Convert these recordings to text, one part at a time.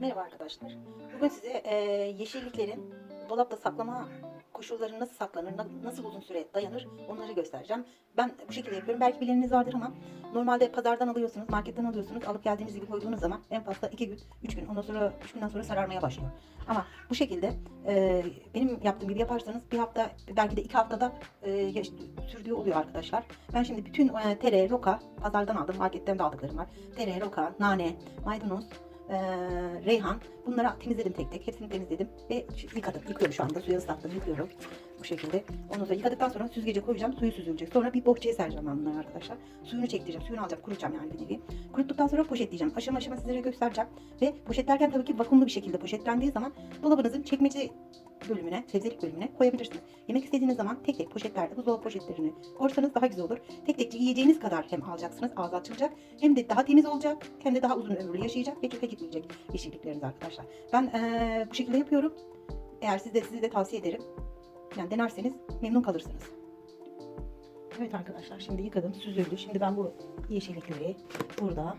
Merhaba arkadaşlar. Bugün size e, yeşilliklerin dolapta saklama koşulları nasıl saklanır, na- nasıl uzun süre dayanır onları göstereceğim. Ben bu şekilde yapıyorum. Belki bileniniz vardır ama normalde pazardan alıyorsunuz, marketten alıyorsunuz. Alıp geldiğiniz gibi koyduğunuz zaman en fazla 2 gün, 3 gün, ondan sonra 3 günden sonra sararmaya başlıyor. Ama bu şekilde e, benim yaptığım gibi yaparsanız bir hafta, belki de 2 haftada e, sürdüğü oluyor arkadaşlar. Ben şimdi bütün e, tere, roka, pazardan aldım, marketten de aldıklarım var. Tere, roka, nane, maydanoz, eee, reyhan. Bunları temizledim tek tek. Hepsini temizledim ve yıkadım. Yıkıyorum şu anda. Suya ıslattım. Yıkıyorum. Bu şekilde. Ondan sonra yıkadıktan sonra süzgece koyacağım. Suyu süzülecek. Sonra bir bohçaya sereceğim ben bunları arkadaşlar. Suyunu çektireceğim. Suyunu alacağım. Kurutacağım yani bir nevi. Kuruttuktan sonra poşetleyeceğim. Aşama aşama sizlere göstereceğim. Ve poşetlerken tabii ki vakumlu bir şekilde poşetlendiği zaman dolabınızın çekmece bölümüne, sebzelik bölümüne koyabilirsiniz. Yemek istediğiniz zaman tek tek poşetlerde buzdolabı poşetlerini koyarsanız daha güzel olur. Tek tek yiyeceğiniz kadar hem alacaksınız, ağzı açılacak hem de daha temiz olacak hem de daha uzun ömürlü yaşayacak ve çöpe gitmeyecek yeşillikleriniz arkadaşlar. Ben eee, bu şekilde yapıyorum. Eğer siz de size de tavsiye ederim. Yani denerseniz memnun kalırsınız. Evet arkadaşlar şimdi yıkadım, süzüldü. Şimdi ben bu yeşillikleri burada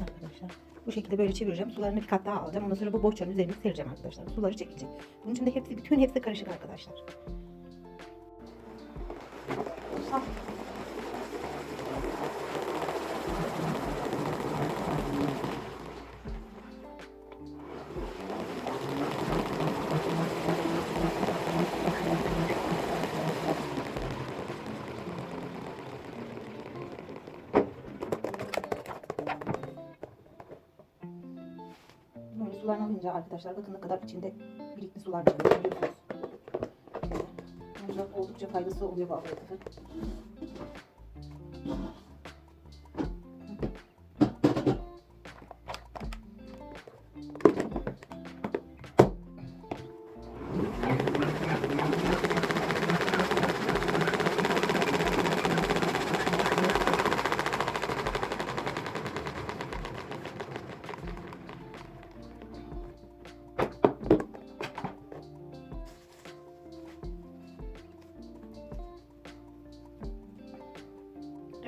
arkadaşlar bu şekilde böyle çevireceğim. Sularını bir kat daha alacağım. Ondan sonra bu bohçanın üzerine sereceğim arkadaşlar. Suları çekecek. Bunun için de hepsi, bütün hepsi karışık arkadaşlar. Ah. Alınca arkadaşlar bakın ne kadar içinde birikli sular çıkıyor görüyorsunuz. Bence oldukça faydası oluyor bu aparatifin.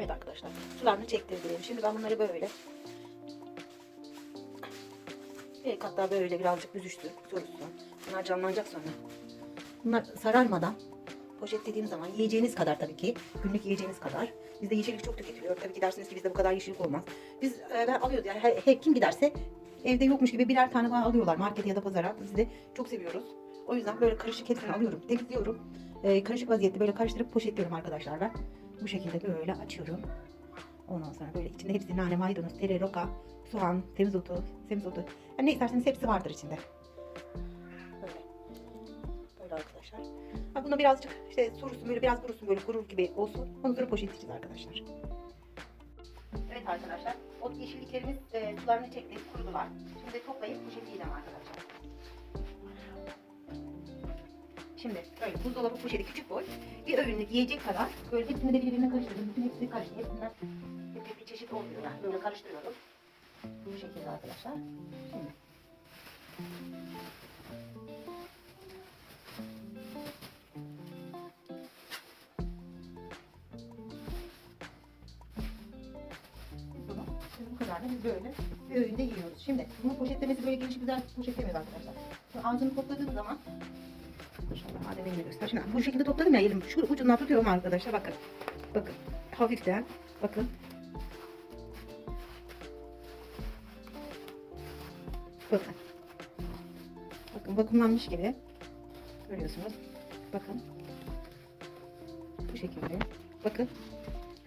Evet arkadaşlar sularını çektirdim. Şimdi ben bunları böyle Evet hatta böyle birazcık büzüştü. Sorusun. Bunlar canlanacak sonra. Bunlar sararmadan poşetlediğim zaman yiyeceğiniz kadar tabii ki. Günlük yiyeceğiniz kadar. Bizde yeşillik çok tüketiliyor. Tabii ki dersiniz ki bizde bu kadar yeşillik olmaz. Biz e, alıyoruz yani her, her kim giderse evde yokmuş gibi birer tane daha alıyorlar markete ya da pazara. Biz de çok seviyoruz. O yüzden böyle karışık hepsini alıyorum. Temizliyorum. E, karışık vaziyette böyle karıştırıp poşetliyorum arkadaşlar ben. Bu şekilde böyle açıyorum. Ondan sonra böyle içinde hepsi nane, maydanoz, tere, roka, soğan, semizotu, semizotu. Yani ne isterseniz hepsi vardır içinde. Böyle. Böyle arkadaşlar. Ha, buna birazcık işte sorusun böyle biraz kurusun böyle kurur gibi olsun. Ondan sonra poşetleyeceğiz arkadaşlar. Evet arkadaşlar. O yeşilliklerimiz e, sularını çekti, kurudular. Şimdi toplayıp poşetleyeceğim arkadaşlar. Şimdi böyle buzdolabı poşeti küçük boy. Bir öğünlük yiyecek kadar böyle hepsini de birbirine karıştırdım. Bütün hepsini karıştı. Hepsinden bir, bir, çeşit olmuyor yani. Böyle karıştırıyorum. Bu şekilde arkadaşlar. Şimdi. Bu kadar da biz böyle bir öğünde yiyoruz. Şimdi bunu poşetlemesi böyle geniş güzel poşetlemiyoruz arkadaşlar. Şimdi ağzını topladığım zaman Adem'e de göster. Şimdi bu şekilde topladım ya elim. Şu ucundan tutuyorum arkadaşlar. Bakın. Bakın. Hafiften. Bakın. Bakın. Bakın vakumlanmış gibi. Görüyorsunuz. Bakın. Bu şekilde. Bakın.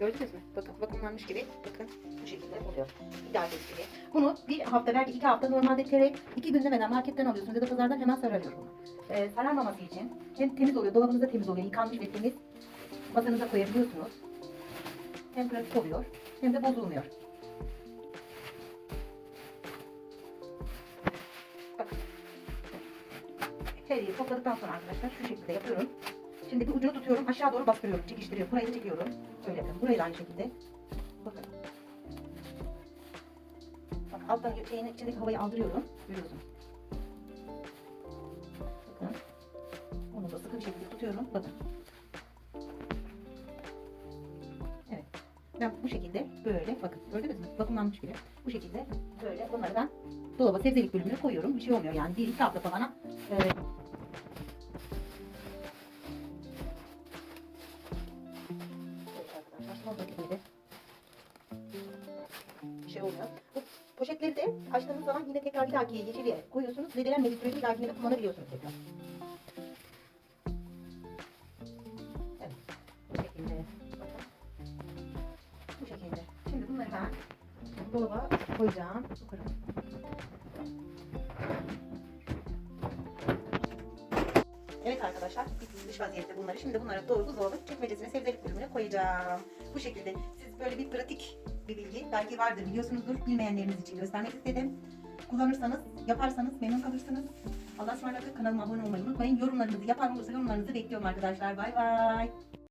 Gördünüz mü? Bakın vakumlanmış gibi. Bakın. Bu şekilde oluyor. İdare gibi. Bunu bir hafta belki iki hafta normalde tere iki gün demeden marketten alıyorsunuz ya da pazardan hemen sararıyor bunu. Ee, sararmaması için hem temiz oluyor, dolabınız da temiz oluyor, yıkanmış ve temiz. Masanıza koyabiliyorsunuz. Hem pratik oluyor hem de bozulmuyor. Bakın. Teriyi topladıktan sonra arkadaşlar şu şekilde yapıyorum. Şimdi bir ucunu tutuyorum, aşağı doğru bastırıyorum, çekiştiriyorum. Burayı çekiyorum. Böyle yapıyorum. Burayı da aynı şekilde. Bakın. Bak alttan şeyin içindeki havayı aldırıyorum. Görüyorsunuz. Bakın. Onu da sıkı bir şekilde tutuyorum. Bakın. Evet. Ben bu şekilde böyle bakın gördünüz mü? Vakumlanmış bile. Bu şekilde böyle bunları ben dolaba sebzelik bölümüne koyuyorum. Bir şey olmuyor yani. Bir iki hafta falan. E, olmuyor. Bu poşetleri de açtığınız zaman yine tekrar bir dahaki yeşiliye koyuyorsunuz. Zedelenmediği sürece bir dahakine de kullanabiliyorsunuz tekrar. Evet. Bu şekilde. Bu şekilde. Şimdi bunları dolaba koyacağım. Evet arkadaşlar bitmiş vaziyette bunları. Şimdi bunları doğru buzdolabı çekmecesine sebzelik bölümüne koyacağım. Bu şekilde siz böyle bir pratik bir bilgi belki vardır biliyorsunuzdur. Bilmeyenleriniz için göstermek istedim. Kullanırsanız, yaparsanız memnun kalırsınız. Allah'a ısmarladık. Kanalıma abone olmayı unutmayın. Yorumlarınızı yapan olursa yorumlarınızı bekliyorum arkadaşlar. Bay bay.